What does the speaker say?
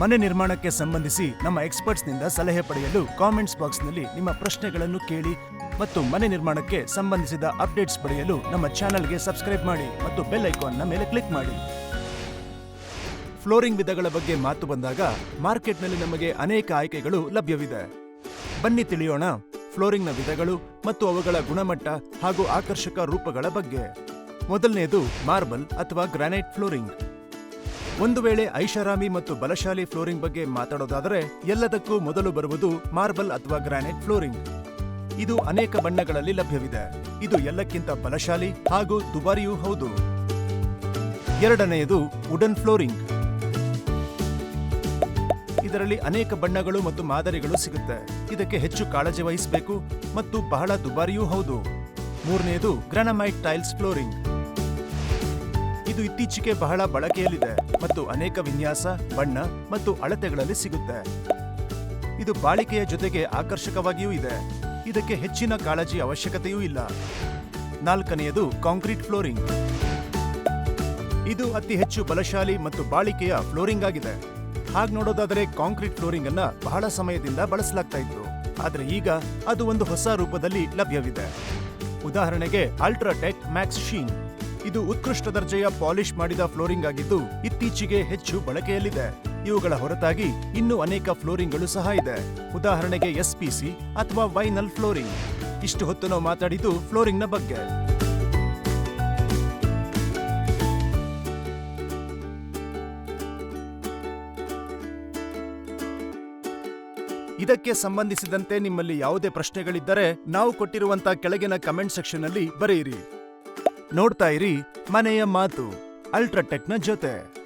ಮನೆ ನಿರ್ಮಾಣಕ್ಕೆ ಸಂಬಂಧಿಸಿ ನಮ್ಮ ಎಕ್ಸ್ಪರ್ಟ್ಸ್ನಿಂದ ಸಲಹೆ ಪಡೆಯಲು ಕಾಮೆಂಟ್ಸ್ ಬಾಕ್ಸ್ನಲ್ಲಿ ನಿಮ್ಮ ಪ್ರಶ್ನೆಗಳನ್ನು ಕೇಳಿ ಮತ್ತು ಮನೆ ನಿರ್ಮಾಣಕ್ಕೆ ಸಂಬಂಧಿಸಿದ ಅಪ್ಡೇಟ್ಸ್ ಪಡೆಯಲು ನಮ್ಮ ಚಾನೆಲ್ಗೆ ಸಬ್ಸ್ಕ್ರೈಬ್ ಮಾಡಿ ಮತ್ತು ಬೆಲ್ ಐಕಾನ್ನ ಮೇಲೆ ಕ್ಲಿಕ್ ಮಾಡಿ. ಫ್ಲೋರಿಂಗ್ ವಿಧಗಳ ಬಗ್ಗೆ ಮಾತು ಬಂದಾಗ ಮಾರ್ಕೆಟ್ನಲ್ಲಿ ನಮಗೆ ಅನೇಕ ಆಯ್ಕೆಗಳು ಲಭ್ಯವಿದೆ. ಬನ್ನಿ ತಿಳಿಯೋಣ ಫ್ಲೋರಿಂಗ್ನ ವಿಧಗಳು ಮತ್ತು ಅವುಗಳ ಗುಣಮಟ್ಟ ಹಾಗೂ ಆಕರ್ಷಕ ರೂಪಗಳ ಬಗ್ಗೆ. ಮೊದಲನೆಯದು ಮಾರ್ಬಲ್ ಅಥವಾ ಗ್ರಾನೈಟ್ ಫ್ಲೋರಿಂಗ್ ಒಂದು ವೇಳೆ ಐಷಾರಾಮಿ ಮತ್ತು ಬಲಶಾಲಿ ಫ್ಲೋರಿಂಗ್ ಬಗ್ಗೆ ಮಾತಾಡೋದಾದರೆ ಎಲ್ಲದಕ್ಕೂ ಮೊದಲು ಬರುವುದು ಮಾರ್ಬಲ್ ಅಥವಾ ಗ್ರಾನೈಟ್ ಫ್ಲೋರಿಂಗ್. ಇದು ಅನೇಕ ಬಣ್ಣಗಳಲ್ಲಿ ಲಭ್ಯವಿದೆ. ಇದು ಎಲ್ಲಕ್ಕಿಂತ ಬಲಶಾಲಿ ಹಾಗೂ ದುಬಾರಿಯೂ ಹೌದು. ಎರಡನೆಯದು ವುಡನ್ ಫ್ಲೋರಿಂಗ್. ಇದರಲ್ಲಿ ಅನೇಕ ಬಣ್ಣಗಳು ಮತ್ತು ಮಾದರಿಗಳು ಸಿಗುತ್ತೆ. ಇದಕ್ಕೆ ಹೆಚ್ಚು ಕಾಳಜಿ ವಹಿಸಬೇಕು ಮತ್ತು ಬಹಳ ದುಬಾರಿಯೂ ಹೌದು. ಮೂರನೆಯದು ಗ್ರಾನಮೈಟ್ ಟೈಲ್ಸ್ ಫ್ಲೋರಿಂಗ್. ಇದು ಇತ್ತೀಚೆಗೆ ಬಹಳ ಬಳಕೆಯಲ್ಲಿದೆ ಮತ್ತು ಅನೇಕ ವಿನ್ಯಾಸ, ಬಣ್ಣ ಮತ್ತು ಅಳತೆಗಳಲ್ಲಿ ಸಿಗುತ್ತೆ. ಇದು ಬಾಳಿಕೆಯ ಜೊತೆಗೆ ಆಕರ್ಷಕವಾಗಿಯೂ ಇದೆ. ಇದಕ್ಕೆ ಹೆಚ್ಚಿನ ಕಾಳಜಿ ಅವಶ್ಯಕತೆಯೂ ಇಲ್ಲ. ನಾಲ್ಕನೆಯದು, ಕಾಂಕ್ರೀಟ್ ಫ್ಲೋರಿಂಗ್. ಇದು ಅತಿ ಹೆಚ್ಚು ಬಲಶಾಲಿ ಮತ್ತು ಬಾಳಿಕೆಯ ಫ್ಲೋರಿಂಗ್ ಆಗಿದೆ. ಹಾಗೆ ನೋಡೋದಾದರೆ ಕಾಂಕ್ರೀಟ್ ಫ್ಲೋರಿಂಗ್ ಅನ್ನ ಬಹಳ ಸಮಯದಿಂದ ಬಳಸಲಾಗ್ತಾ ಇತ್ತು. ಆದರೆ ಈಗ ಅದು ಒಂದು ಹೊಸ ರೂಪದಲ್ಲಿ ಲಭ್ಯವಿದೆ. ಉದಾಹರಣೆಗೆ ಅಲ್ಟ್ರಾಟೆಕ್ ಮ್ಯಾಕ್ಸ್ ಶೀನ್ ಇದು ಉತ್ಕೃಷ್ಟ ದರ್ಜೆಯ ಪಾಲಿಶ್ ಮಾಡಿದ ಫ್ಲೋರಿಂಗ್ ಆಗಿದ್ದು ಇತ್ತೀಚೆಗೆ ಹೆಚ್ಚು ಬಳಕೆಯಲ್ಲಿದೆ. ಇವುಗಳ ಹೊರತಾಗಿ ಇನ್ನೂ ಅನೇಕ ಫ್ಲೋರಿಂಗ್ಗಳು ಸಹ ಇದೆ. ಉದಾಹರಣೆಗೆ ಎಸ್ಪಿಸಿ ಅಥವಾ ವೈನಲ್ ಫ್ಲೋರಿಂಗ್. ಇಷ್ಟು ಹೊತ್ತು ನಾವು ಮಾತಾಡಿದ್ದು ಫ್ಲೋರಿಂಗ್ನ ಬಗ್ಗೆ. ಇದಕ್ಕೆ ಸಂಬಂಧಿಸಿದಂತೆ ನಿಮ್ಮಲ್ಲಿ ಯಾವುದೇ ಪ್ರಶ್ನೆಗಳಿದ್ದರೆ ನಾವು ಕೊಟ್ಟಿರುವಂತಹ ಕೆಳಗಿನ ಕಮೆಂಟ್ ಸೆಕ್ಷನ್ ಅಲ್ಲಿ ಬರೆಯಿರಿ. ನೋಡ್ತಾ ಇರಿ ಮನೆಯ ಮಾತು ಅಲ್ಟ್ರಾಟೆಕ್ನ ಜೊತೆ.